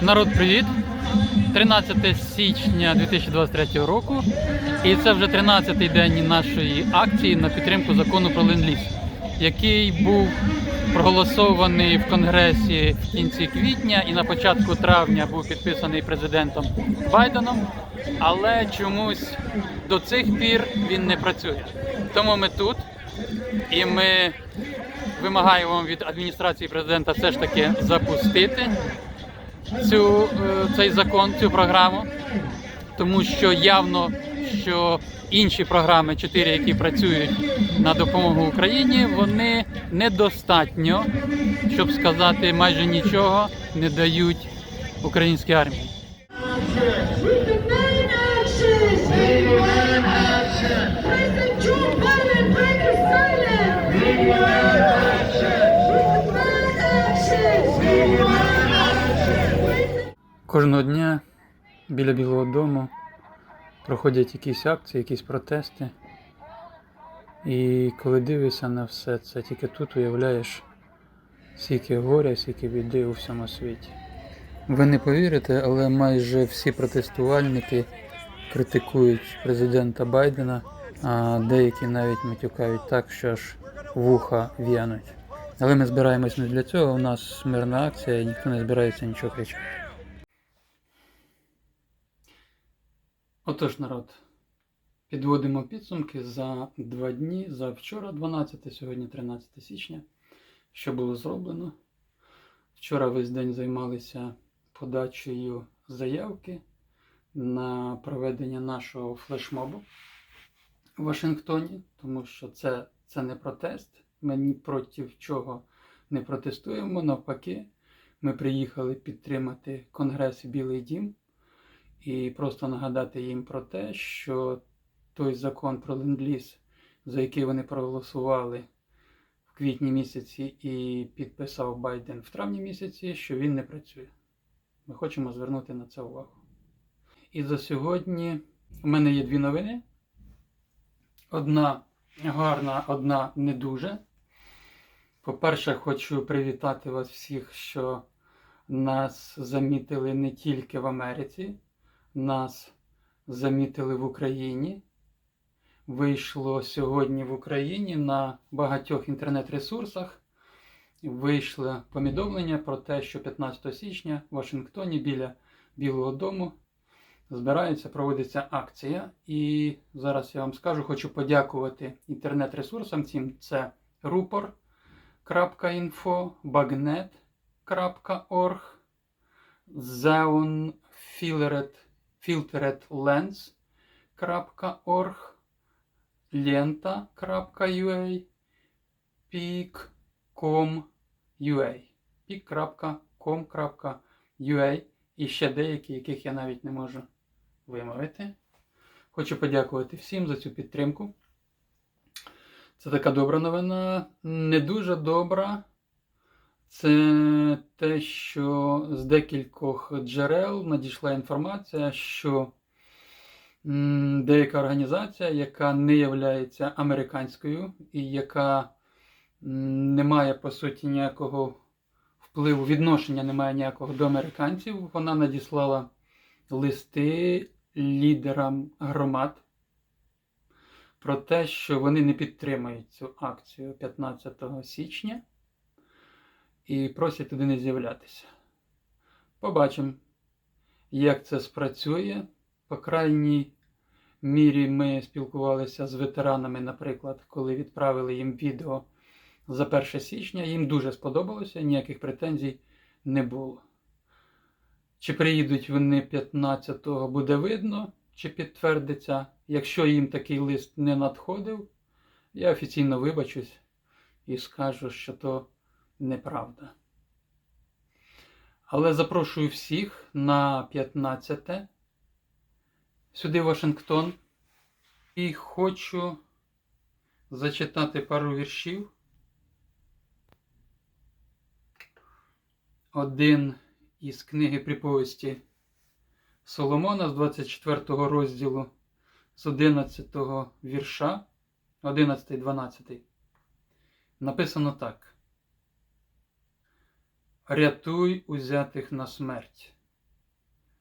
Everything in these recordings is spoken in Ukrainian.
Народ, привіт! 13 січня 2023 року. І це вже 13-й день нашої акції на підтримку закону про ленд-ліз, який був проголосований в Конгресі в кінці квітня і на початку травня був підписаний президентом Байденом, але чомусь до цих пір він не працює. Тому ми тут і ми вимагаємо від адміністрації президента все ж таки запустити цю, е, цей закон, цю програму, тому що явно, що інші програми, чотири, які працюють на допомогу Україні, вони недостатньо, щоб сказати, майже нічого не дають українській армії. President Joe Biden! Кожного дня біля Білого дому проходять якісь акції, якісь протести. І коли дивишся на все це, тільки тут уявляєш, скільки горя, скільки біди у всьому світі. Ви не повірите, але майже всі протестувальники критикують президента Байдена, а деякі навіть матюкають так, що аж вуха в'януть. Але ми збираємось не для цього, у нас мирна акція і ніхто не збирається нічого кричати. Отож, народ, підводимо підсумки за два дні, за вчора 12, сьогодні 13 січня. Що було зроблено? Вчора весь день займалися подачею заявки на проведення нашого флешмобу в Вашингтоні, тому що це, це не протест. Ми ні проти чого не протестуємо. Навпаки, ми приїхали підтримати Конгрес і Білий Дім і просто нагадати їм про те, що той закон про ленд-ліз, за який вони проголосували в квітні місяці і підписав Байден в травні місяці, що він не працює. Ми хочемо звернути на це увагу. І за сьогодні у мене є дві новини. Одна гарна, одна не дуже. По-перше, хочу привітати вас всіх, що нас замітили не тільки в Америці, нас замітили в Україні. Вийшло сьогодні в Україні на багатьох інтернет-ресурсах. Вийшло повідомлення про те, що 15 січня в Вашингтоні біля Білого Дому збирається, проводиться акція. І зараз я вам скажу, хочу подякувати інтернет-ресурсам цим. Це rupor.info, bagnet.org, Xeon Filtered, filteredlens.org, lenta.ua, peak.com.ua, peak.com.ua і ще деякі, яких я навіть не можу вимовити. Хочу подякувати всім за цю підтримку. Це така добра новина. Не дуже добра. Це те, що з декількох джерел надійшла інформація, що деяка організація, яка не є американською і яка не має по суті ніякого впливу, відношення не має ніякого до американців, вона надіслала листи лідерам громад про те, що вони не підтримують цю акцію 15 січня і просять туди не з'являтися. Побачимо, як це спрацює. По крайній мірі ми спілкувалися з ветеранами, наприклад, коли відправили їм відео за 1 січня. Їм дуже сподобалося, ніяких претензій не було. Чи приїдуть вони 15-го, буде видно, чи підтвердиться. Якщо їм такий лист не надходив, я офіційно вибачусь і скажу, що то неправда. Але запрошую всіх на 15 сюди Вашингтон. І хочу зачитати пару віршів. Один із книги приповісті Соломона з 24 розділу з 11 вірша, 11-12. Написано так. Рятуй узятих на смерть,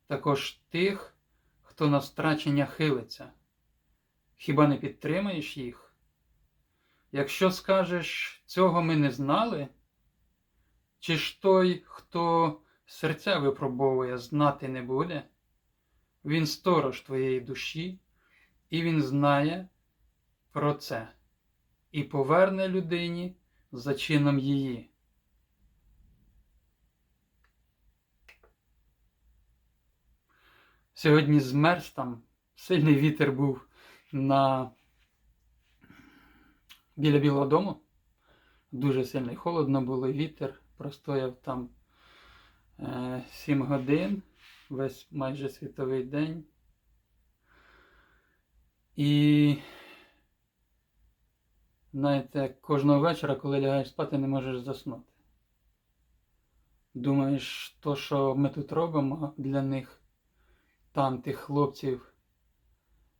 також тих, хто на страчення хилиться. Хіба не підтримаєш їх? Якщо скажеш, цього ми не знали, чи ж той, хто серця випробовує, знати не буде? Він сторож твоєї душі, і він знає про це, і поверне людині за чином її. Сьогодні змерз там, сильний вітер був на біля Білого дому. Дуже сильний холодно було, вітер. Простояв там е, 7 годин, весь майже світовий день. І знаєте, кожного вечора, коли лягаєш спати, не можеш заснути. Думаєш, то, що ми тут робимо для них, там тих хлопців,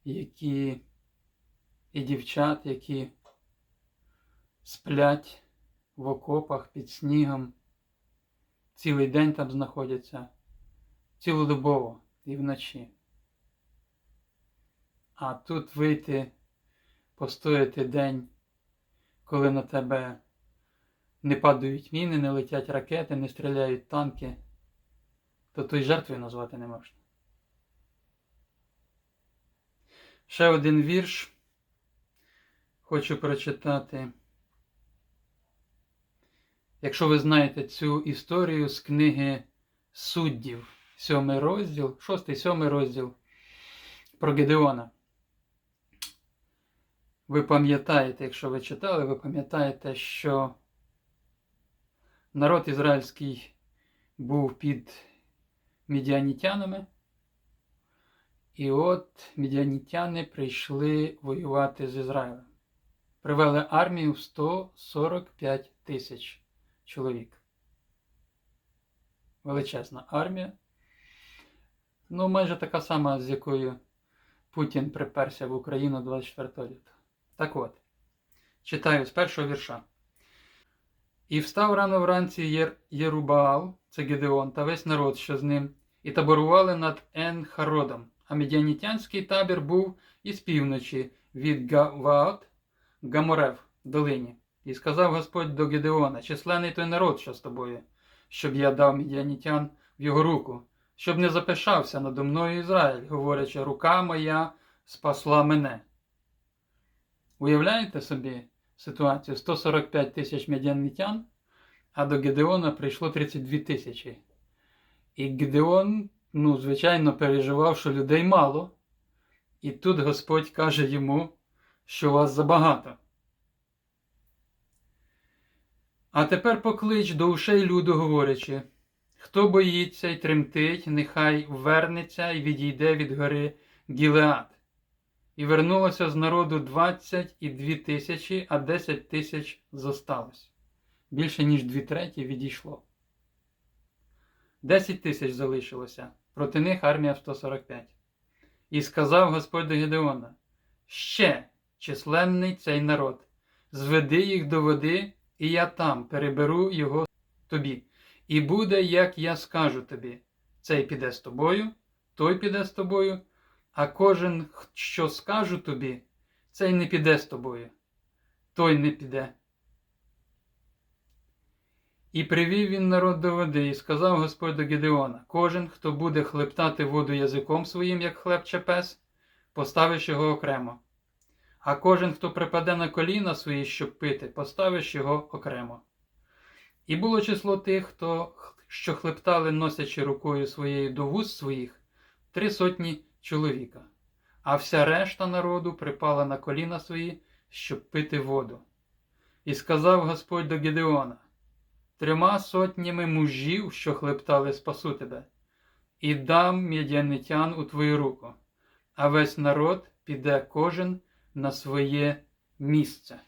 які і дівчат, які сплять в окопах під снігом, цілий день там знаходяться, цілодобово і вночі. А тут вийти, постояти день, коли на тебе не падають міни, не летять ракети, не стріляють танки, то той жертвою назвати не можна. Ще один вірш хочу прочитати. Якщо ви знаєте цю історію з книги суддів, сьомий розділ, шостий, сьомий розділ про Гедеона. Ви пам'ятаєте, якщо ви читали, ви пам'ятаєте, що народ ізраїльський був під мідіанітянами. І от мідіанітяни прийшли воювати з Ізраїлем. Привели армію в 145 тисяч чоловік. Величезна армія. Ну, майже така сама, з якою Путін приперся в Україну 24 літа. Так от, читаю з першого вірша. І встав рано вранці Єр... Єрубаал, це Гедеон, та весь народ, що з ним, і таборували над Ен-Хародом. А медіанітянський табір був із півночі від Гаваат, Гаморев, долині. І сказав Господь до Гедеона, численний той народ, що з тобою, щоб я дав медіанітян в його руку, щоб не запишався надо мною Ізраїль, говорячи, рука моя спасла мене. Уявляєте собі ситуацію? 145 тисяч медіанітян, а до Гедеона прийшло 32 тисячі. І Гедеон, ну, звичайно, переживав, що людей мало. І тут Господь каже йому, що вас забагато. А тепер поклич до ушей люду, говорячи, хто боїться й тремтить, нехай вернеться і відійде від гори Гілеад. І вернулося з народу 22 тисячі, а 10 тисяч зосталось. Більше ніж дві треті відійшло. 10 тисяч залишилося, проти них армія 145. І сказав Господь до Гедеона: Ще численний цей народ, зведи їх до води, і я там переберу його тобі. І буде, як я скажу тобі: цей піде з тобою, той піде з тобою, а кожен, що скажу тобі, цей не піде з тобою, той не піде. І привів він народ до води, і сказав Господь до Гедеона: кожен, хто буде хлептати воду язиком своїм, як хлебче пес, поставиш його окремо. А кожен, хто припаде на коліна свої, щоб пити, поставиш його окремо. І було число тих, хто, що хлептали, носячи рукою своєю до вуст своїх, три сотні чоловіка, а вся решта народу припала на коліна свої, щоб пити воду. І сказав Господь до Гедеона: Трьома сотнями мужів, що хлептали, спасу тебе, і дам м'ядянитян у твою руку, а весь народ піде кожен на своє місце.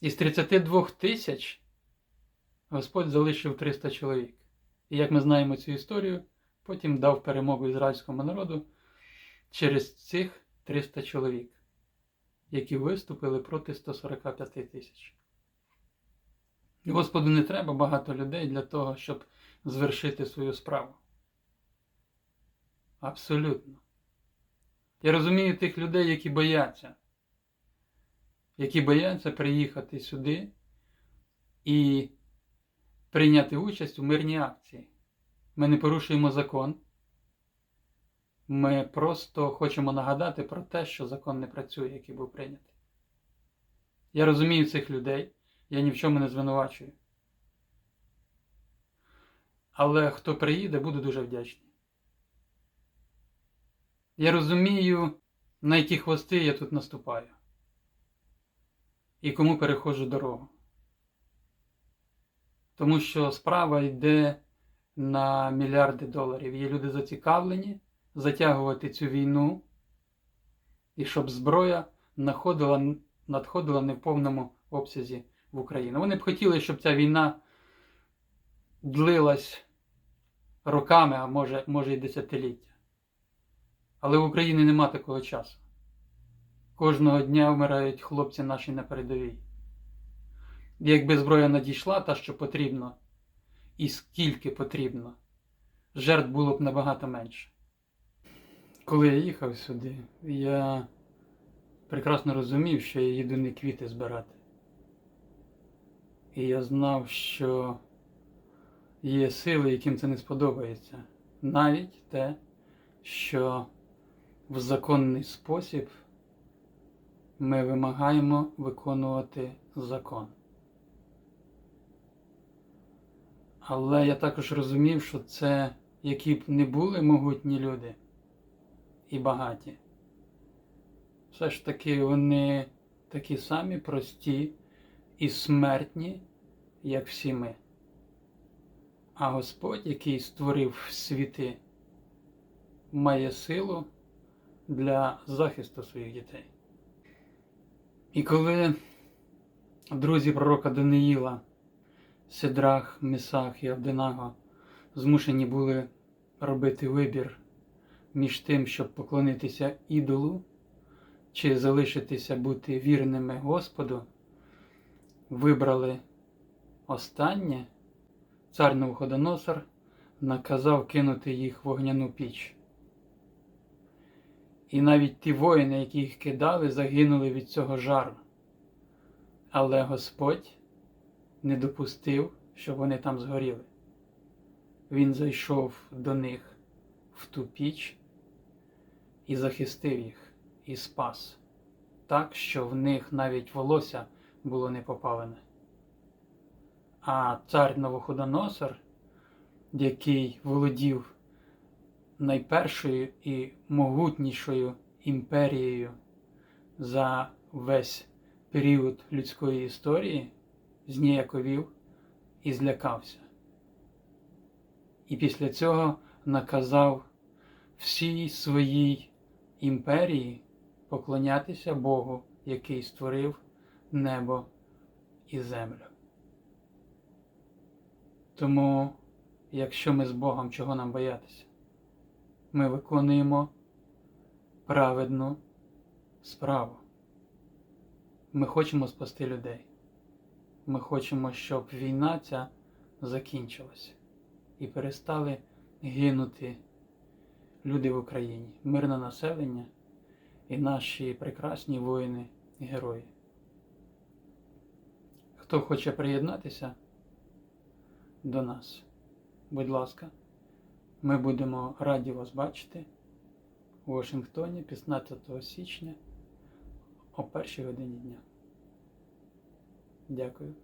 Із 32 тисяч Господь залишив 300 чоловік. І як ми знаємо цю історію, потім дав перемогу ізраїльському народу через цих 300 чоловік, які виступили проти 145 тисяч. Господу не треба багато людей для того, щоб звершити свою справу. Абсолютно. Я розумію тих людей, які бояться, які бояться приїхати сюди і прийняти участь у мирній акції. Ми не порушуємо закон. Ми просто хочемо нагадати про те, що закон не працює, який був прийнятий. Я розумію цих людей, я ні в чому не звинувачую. Але хто приїде, буду дуже вдячний. Я розумію, на які хвости я тут наступаю. І кому переходжу дорогу. Тому що справа йде на мільярди доларів. Є люди зацікавлені затягувати цю війну, і щоб зброя находила, надходила не в повному обсязі в Україну. Вони б хотіли, щоб ця війна длилась роками, а може, може і десятиліття. Але в Україні нема такого часу. Кожного дня вмирають хлопці наші на передовій. Якби зброя надійшла, та що потрібно, і скільки потрібно, жертв було б набагато менше. Коли я їхав сюди, я прекрасно розумів, що я їду не квіти збирати. І я знав, що є сили, яким це не сподобається. Навіть те, що в законний спосіб ми вимагаємо виконувати закон. Але я також розумів, що це, які б не були могутні люди і багаті, все ж таки вони такі самі прості і смертні, як всі ми. А Господь, який створив світи, має силу для захисту своїх дітей. І коли друзі пророка Даниїла, Сидрах, Месах і Авденаго змушені були робити вибір між тим, щоб поклонитися ідолу, чи залишитися бути вірними Господу, вибрали останнє, цар Навуходоносор наказав кинути їх в вогняну піч. І навіть ті воїни, які їх кидали, загинули від цього жару. Але Господь не допустив, щоб вони там згоріли. Він зайшов до них в ту піч і захистив їх, і спас, так, що в них навіть волосся було не попалене. А цар Новоходоносор, який володів найпершою і могутнішою імперією за весь період людської історії, зніяковів і злякався. І після цього наказав всій своїй імперії поклонятися Богу, який створив небо і землю. Тому, якщо ми з Богом чого нам боятися, ми виконуємо праведну справу. Ми хочемо спасти людей. Ми хочемо, щоб війна ця закінчилася і перестали гинути люди в Україні, мирне населення і наші прекрасні воїни і герої. Хто хоче приєднатися до нас, будь ласка, ми будемо раді вас бачити у Вашингтоні 15 січня о першій годині дня. Дякую.